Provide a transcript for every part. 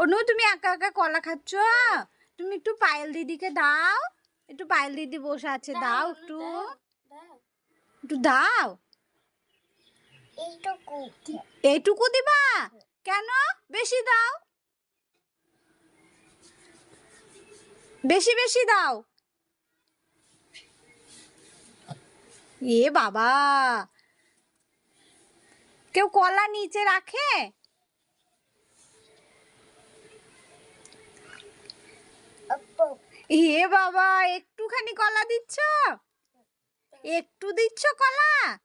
অনু তুমি একা একা কলা খাচ্ছ? তুমি একটু পায়েল দিদিকে দাও। একটু পায়েল দিদি বসে আছে দাও একটু। একটু দাও। এইটুকু দিবা? কেন? বেশি দাও। বেশি বেশি দাও। এ বাবা। কেউ কলা নিচে রাখে? এ বাবা, একটুখানি কলা দিচ্ছ? একটু দিচ্ছ কলা?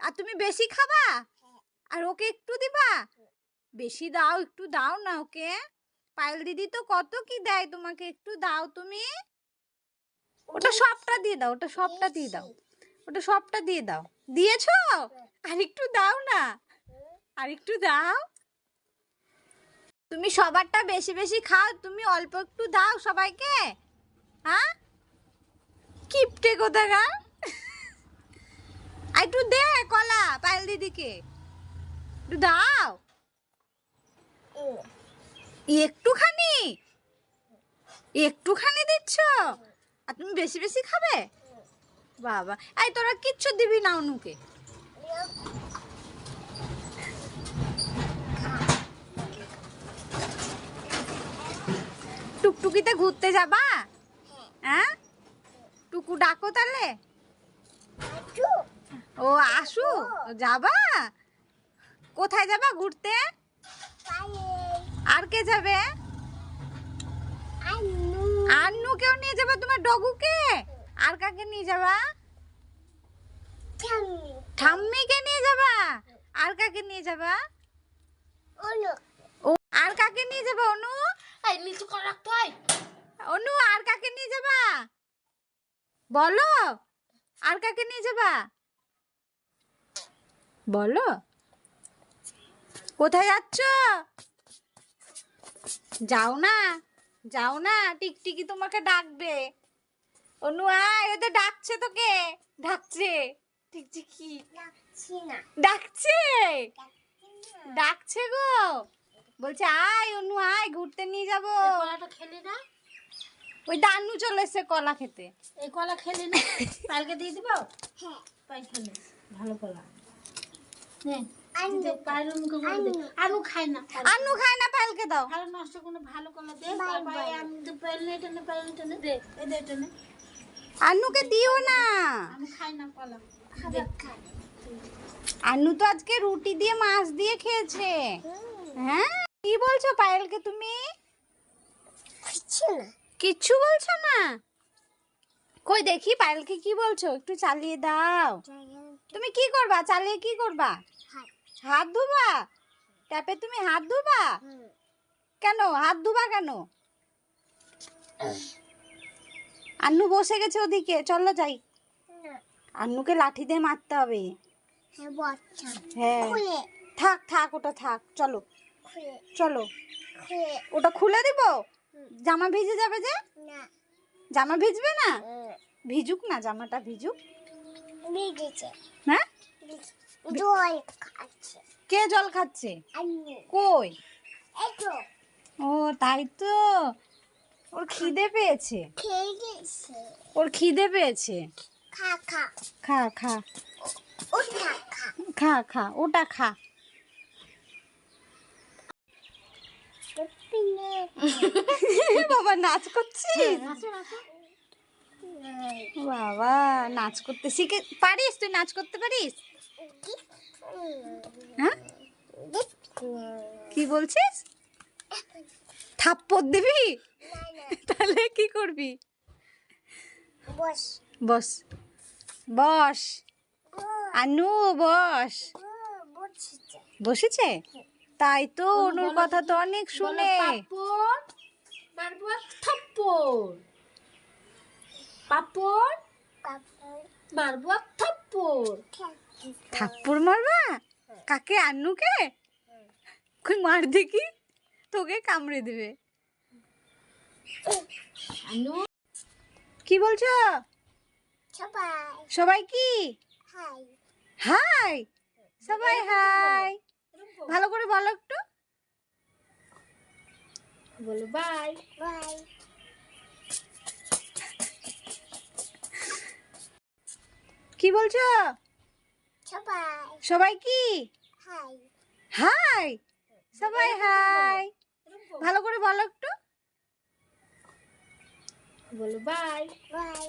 আর তুমি বেশি খাবা? আর ওকে একটু দিবা? বেশি দাও, একটু দাও না ওকে। পায়েল দিদি তো কত কি দেয় তোমাকে? একটু দাও তুমি। ওটা সবটা দিয়ে দাও, ওটা সবটা দিয়ে দাও। ওটা সবটা দিয়ে দাও। দিয়েছ? আর একটু দাও না। আর একটু দাও। তুমি সবারটা বেশি বেশি খাও, তুমি অল্প একটু দাও সবাইকে। হ্যাঁ? কিপটে আর একটু দে কলা পায়েল দিদিকে। একটু দাও। একটুখানি? একটুখানি দিচ্ছ? আর তুমি বেশি বেশি খাবে? বাবা, এই তোরা কিচ্ছু দিবি না অনুকে। টুকটুকিতে ঘুরতে যাবা? হ্যাঁ? টুকু ডাকো তাহলে। ও আসু। যাবা? কোথায় যাবা ঘুরতে? আর কে যাবে? আন্নু কেউ নিয়ে যাবা তোমার ডগুকে? আর কাকে নিয়ে যাবা? ঠাম্মিকে নিয়ে যাবা? আর কাকে নিয়ে যাবা? ও আর কাকে নিয়ে যাবা অনু? এই নিচু করে রাখতে হয়। অনু আর কাকে নিয়ে যাবা? বলো আর কাকে নিয়ে যাবা? বলো। কোথায় যাচ্ছ? যাও না যাও না টিকটিকি তোমাকে ডাকবে। অনু আয় ও তো ডাকছে তোকে। ডাকছে। টিকটিকি। ডাকছে ডাকছে গো। বলছে আয় অনু আয় ঘুরতে নিয়ে যাব। কলাটা খেলি না। ওই দানু চলে এসছে কলা খেতে। এই কলা খেলি না। পালকে দিয়ে দিব? হ্যাঁ। পাই খেলে। ভালো কলা। আনু। খায় না। আনু খায় না পালকে দাও। ভালো নষ্ট কোনো ভালো কলা দে। By, bye bye. আমি তো পাইল না এটা না পাইল না এটা না। দে এই দে এটা আনুকে দিও না। আমি খাই না কলা। খাবে খাবে আনু তো আজকে রুটি দিয়ে মাছ দিয়ে খেয়েছে। হ্যাঁ? কি বলছো পায়েলকে তুমি? কিছু কিচ্ছু বলছো না? কই দেখি পায়েলকে কি বলছো? একটু চালিয়ে দাও। তুমি কি করবা? চালিয়ে কি করবা? হাত। ধোবা? ট্যাপে তুমি হাত ধোবা? কেন? হাত ধোবা কেন? আন্নু বসে গেছে ওদিকে। চলো যাই। আন্নুকে লাঠি দিয়ে মারতে হবে। হ্যাঁ হ্যাঁ। থাক থাক ওটা থাক। চলো। চলো। ওটা খুলে দিব? জামা ভিজে যাবে যে? না। জামা ভিজবে না? ভিজুক না জামাটা ভিজুক? হ্যাঁ? জল খাচ্ছে। কে জল খাচ্ছে? কই? ও তাই তো। ওর খিদে পেয়েছে। ওর খিদে পেয়েছে। খা খা। খা খা। খা খা ওটা খা। বাবা নাচ করছিস? আসো বাবা নাচ করতে শিখে পারিস? তুই নাচ করতে পারিস? হ্যাঁ? কি বলছিস? থাপ্পড় দিবি? তাহলে কি করবি? বস। বস। বস। আনু বস। বসেছে? তাই তো অনুর কথা তো অনেক শুনে। পাপড় মারবো এক থাপ্পড়। পাপড় মারবো এক থাপ্পড়। থাপ্পড় মারবা? কাকে আন্নুকে? কই মার দেখি তোকে কামড়ে দেবে। আনু কি বলছো? সবাই। সবাই কি? হাই। হাই! সবাই হাই! ভালো করে বলো একটু। বলো বাই বাই কি বলছো? সবাই। সবাই কি? হাই। হাই। সবাই হাই। ভালো করে বলো একটু। বলো বাই বাই